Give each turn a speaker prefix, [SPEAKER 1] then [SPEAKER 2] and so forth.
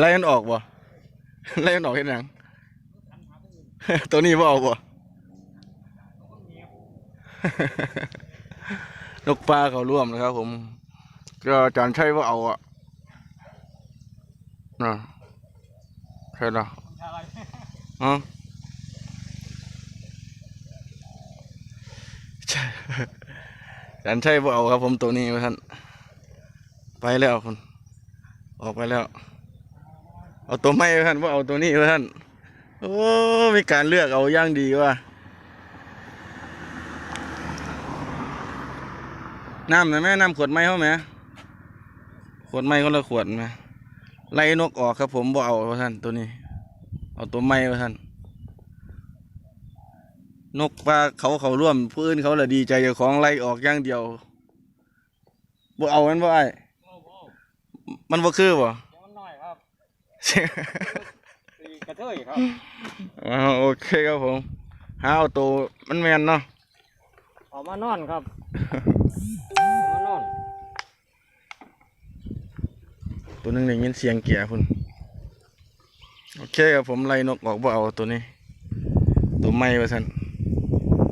[SPEAKER 1] ไล่มันออกบ่ไล่มันออกเห็นยัง ตัวนี้บ่เอาบ่นกปลาเขาร่วมนะครับผม ก็อาจารย์ใช่ว่าเอาอะนะใช่ละอ๋อใช่อาจารย์ใช่ว่าเอาครับผมตัวนี้ท่าน ไปแล้วคุณออกไปแล้ว เอาตัวไม่ท่านว่าเอาตัวนี้ท่านโอ้มีการเลือกเอาย่างดีว่ะน้ำนะแม่น้ำขวดไม้เขาไหมขวดไม้คนละขวดไหมไล่นกออกครับ ผมบ่เอาว่าท่านตัวนี้ เอาตัวไม้ว่าท่านนกปลาเขาเขาร่วมผู้นเขาละดีใจเจ้าของไล่ออกย่างเดียวบ่เอามันบ่ไอ้มันบ่คือบ่
[SPEAKER 2] กระเทยครับ
[SPEAKER 1] อ่าโอเคครับผมหาเอาตัวมันแมนเนาะ
[SPEAKER 2] ออกมานอนครับออกมานอน
[SPEAKER 1] ตัวหนึงได้ยินเสียงเกียร์พุ่นโอเคครับผมไล่นกออกบ่เอาตัวนี้ ตัวไม้ว่าท่าน